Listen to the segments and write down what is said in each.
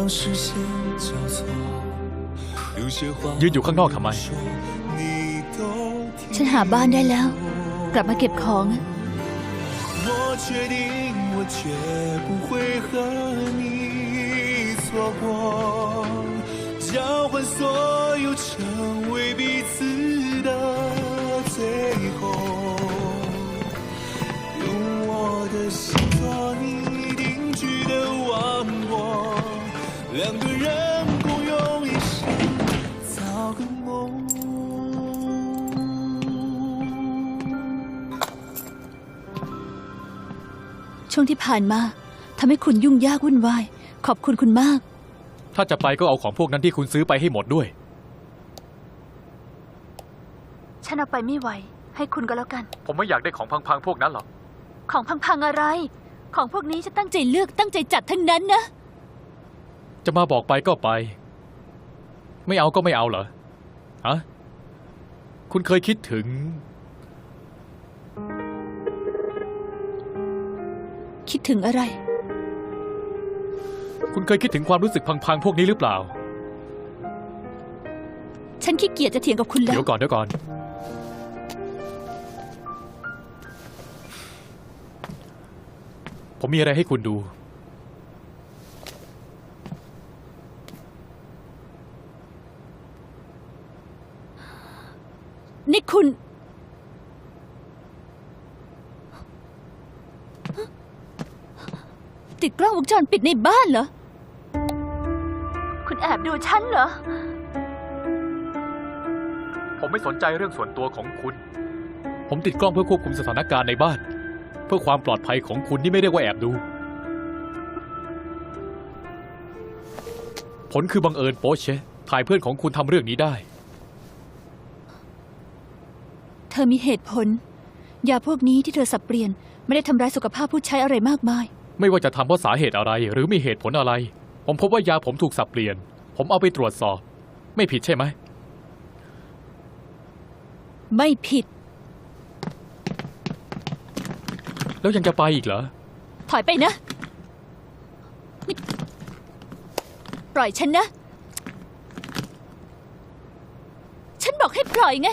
让视线交错，有些话 ยืนอยู่ข้างนอกทำไม 说你都听 ฉันหาบ้านได้แล้ว กลับมาเก็บของอะ 我确定我绝不会和你错过，交换所有，成为彼此的最后。 ช่วงที่ผ่านมาทำให้คุณยุ่งยากวุ่นวาย ขอบคุณคุณมาก ถ้าจะไปก็เอาของพวกนั้นที่คุณซื้อไปให้หมดด้วย ฉันเอาไปไม่ไหว ให้คุณก็แล้วกัน ผมไม่อยากได้ของพังๆพวกนั้นหรอก ของพังๆอะไร ของพวกนี้ฉันตั้งใจเลือกตั้งใจจัดทั้งนั้นนะ จะมาบอกไปก็ไป ไม่เอาก็ไม่เอาเหรอ ฮะ คุณเคยคิดถึง คิดถึงอะไร คุณเคยคิดถึงความรู้สึกพังๆพวกนี้หรือเปล่า ฉันขี้เกียจจะเถียงกับคุณแล้เดี๋วยวก่อนเดี๋ยวก่อน ผมมีอะไรให้คุณดู นี่คุณ ติดกล้องวงจรปิดในบ้านเหรอ คุณแอบดูฉันเหรอ ผมไม่สนใจเรื่องส่วนตัวของคุณ ผมติดกล้องเพื่อควบคุมสถานการณ์ในบ้าน เพื่อความปลอดภัยของคุณนี่ไม่เรียกว่าแอบดู ผลคือบังเอิญโป๊ะเชะถ่ายเพื่อนของคุณทำเรื่องนี้ได้ เธอมีเหตุผล ยาพวกนี้ที่เธอสับเปลี่ยน ไม่ได้ทำร้ายสุขภาพผู้ใช้อะไรมากมาย ไม่ว่าจะทำเพราะสาเหตุอะไร หรือมีเหตุผลอะไร ผมพบว่ายาผมถูกสับเปลี่ยน ผมเอาไปตรวจสอบ ไม่ผิดใช่ไหม ไม่ผิด แล้วยังจะไปอีกเหรอ ถอยไปนะนี่ปล่อยฉันนะ ฉันบอกให้ปล่อยไง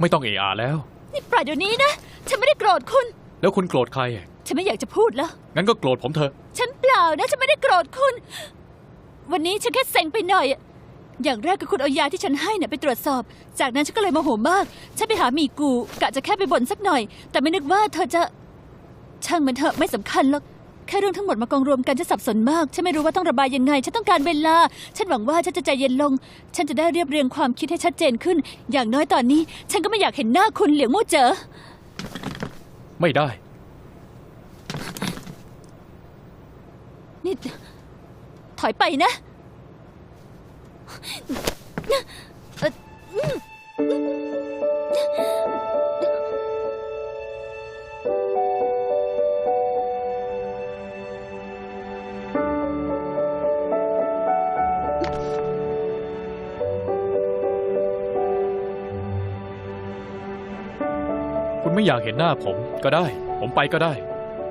ไม่ต้องเอะอะแล้ว นี่ปล่อยเดี๋ยวนี้นะ ฉันไม่ได้โกรธคุณ แล้วคุณโกรธใคร ฉันไม่อยากจะพูดแล้ว งั้นก็โกรธผมเถอะ ฉันเปล่านะ ฉันไม่ได้โกรธคุณ วันนี้ฉันแค่เซ็งไปหน่อยอะอย่างแรกก็คุณเอายาที่ฉันให้เนี่ยไปตรวจสอบ จากนั้นฉันก็เลยโมโหมาก ฉันไปหาหมีกูกะจะแค่ไปบ่นสักหน่อย แต่ไม่นึกว่าเธอจะ ช่างมันเถอะไม่สำคัญหรอก แค่เรื่องทั้งหมดมากองรวมกันฉันสับสนมาก ฉันไม่รู้ว่าต้องระบายยังไง ฉันต้องการเวลา ฉันหวังว่าฉันจะใจเย็นลง ฉันจะได้เรียบเรียงความคิดให้ชัดเจนขึ้น อย่างน้อยตอนนี้ ฉันก็ไม่อยากเห็นหน้าคุณเหลียงมู่เจ๋อ ไม่ได้ นี่ ถอยไปนะเอ่อคุณไม่อยากเห็นหน้าผมก็ได้ ผมไปก็ได้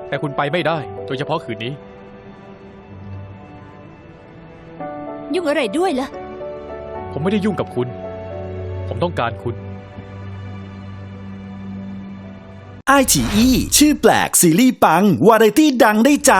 แต่คุณไปไม่ได้ โดยเฉพาะคืนนี้ ยุ่งอะไรด้วยล่ะ ผมไม่ได้ยุ่งกับคุณ ผมต้องการคุณ ไอฉีอีชื่อแปลกซีรีส์ปัง วาไรตี้ดังได้ใจ